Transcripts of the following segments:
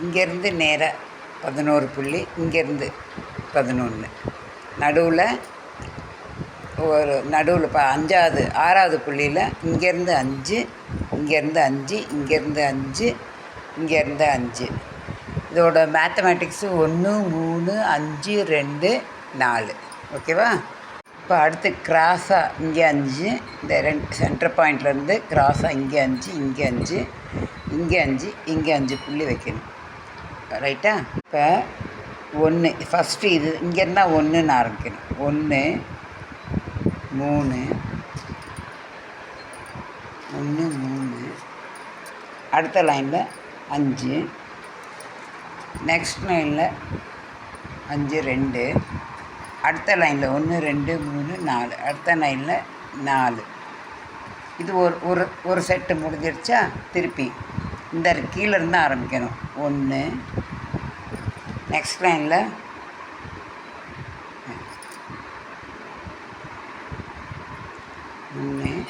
இங்கேருந்து நேராக பதினோரு புள்ளி இங்கேருந்து பதினொன்று நடுவில் ஒரு நடுவில் இப்போ அஞ்சாவது ஆறாவது புள்ளியில் இங்கேருந்து அஞ்சு இங்கேருந்து அஞ்சு இங்கேருந்து அஞ்சு இங்கேருந்து அஞ்சு. இதோட மேத்தமேட்டிக்ஸு ஒன்று மூணு அஞ்சு ரெண்டு நாலு. ஓகேவா? இப்போ அடுத்து கிராஸாக இங்கே அஞ்சு இந்த ரெண்டு சென்டர் பாயிண்ட்லேருந்து கிராஸாக இங்கே அஞ்சு இங்கே அஞ்சு இங்கே அஞ்சு இங்கே அஞ்சு புள்ளி வைக்கணும். ரைட்டா இப்போ ஒன்று ஃபஸ்ட்டு இது இங்கேருந்தா ஒன்றுன்னு ஆரம்பிக்கணும். ஒன்று மூணு ஒன்று மூணு. அடுத்த லைனில் அஞ்சு. நெக்ஸ்ட் லைனில் அஞ்சு ரெண்டு. அடுத்த லைனில் ஒன்று ரெண்டு மூணு நாலு. அடுத்த லைனில் நாலு. இது ஒரு ஒரு ஒரு செட்டு முடிஞ்சிருச்சா? திருப்பி. இந்த கீழே இருந்து ஆரம்பிக்கணும். ஒன்று நெக்ஸ்ட் லைனில் ஒன்று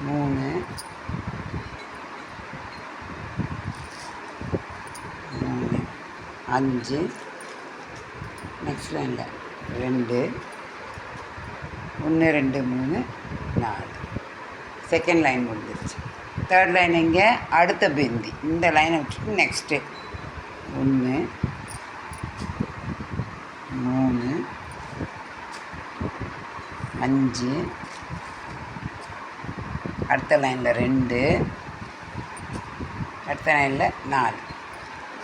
மூணு. மூணு. அஞ்சு. நெக்ஸ்ட் லைனில் ரெண்டு. ஒன்று ரெண்டு மூணு நாலு. செகண்ட் லைன் முடிஞ்சிருச்சு. தேர்ட் லைன் இங்கே அடுத்த பிந்தி. இந்த லைனை விட்டுட்டு நெக்ஸ்ட்டு ஒன்று மூணு அஞ்சு அடுத்த லைனில் ரெண்டு அடுத்த லைனில் நாலு.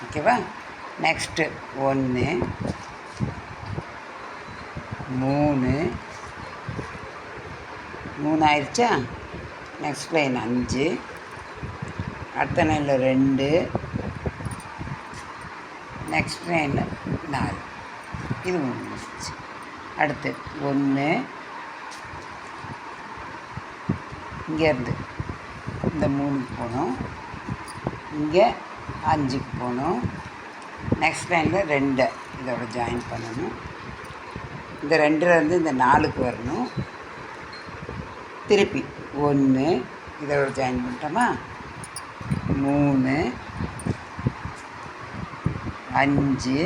ஓகேவா நெக்ஸ்ட்டு ஒன்று மூணு மூணு ஆயிடுச்சா நெக்ஸ்ட் லைன் அஞ்சு. அடுத்த லைனில் ரெண்டு. நெக்ஸ்ட் லைனில் நாலு. இது முடிஞ்சிச்சு அடுத்து ஒன்று இங்கேருந்து இந்த மூணுக்கு போகணும். இங்கே அஞ்சுக்கு போகணும். நெக்ஸ்ட் லைனில் ரெண்டை. இதோட ஜாயின் பண்ணணும். இந்த ரெண்டுலேருந்து இந்த நாலுக்கு வரணும். திருப்பி. ஒன்று இதோட ஜாயின் பண்ணிட்டோமா? மூணு அஞ்சு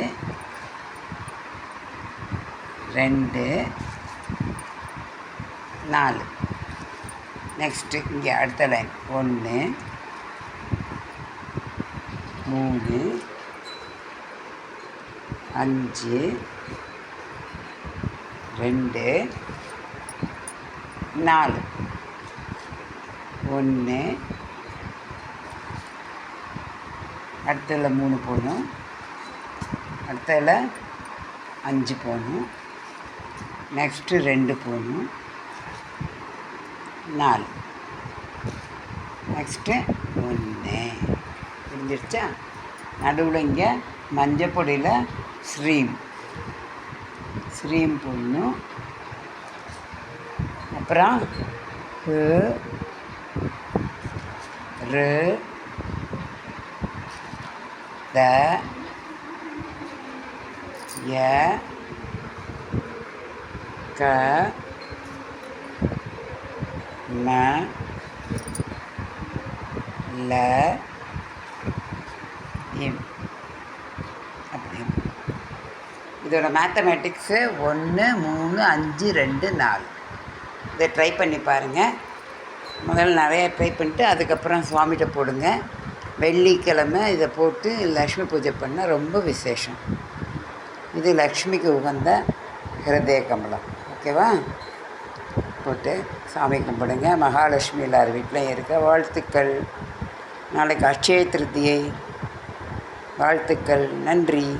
ரெண்டு நாலு. நெக்ஸ்ட்டு இங்கே அடுத்த லைன் ஒன்று மூணு அஞ்சு ரெண்டு நாலு. ஒன்று. அடுத்ததில் மூணு போகணும் அடுத்ததில் அஞ்சு போகணும் நெக்ஸ்ட்டு ரெண்டு போகணும் நாலு. நெக்ஸ்ட்டு ஒன்று. புரிஞ்சிருச்சா? நடுவில் இங்கே மஞ்சள் பொடியில் ஸ்ரீம். ஸ்ரீம் போடணும். அப்புறம் ரு. த. ய. க. ம. ல. இம். அப்படி இதோட மேத்தமேட்டிக்ஸு ஒன்று மூணு அஞ்சு ரெண்டு நாலு. இதை ட்ரை பண்ணி பாருங்கள் முதல்ல நிறைய ட்ரை பண்ணிட்டு அதுக்கப்புறம் சுவாமிகிட்ட போடுங்க. வெள்ளிக்கிழமை இதை போட்டு லக்ஷ்மி பூஜை பண்ணால் ரொம்ப விசேஷம். இது லக்ஷ்மிக்கு உகந்த ஹிருதய கமலம். ஓகேவா போட்டு சாமி கும்பிடுங்க. மகாலட்சுமி எல்லார் வீட்லேயும் இருக்க. வாழ்த்துக்கள். நாளைக்கு அட்சய திருத்தியை வாழ்த்துக்கள். நன்றி.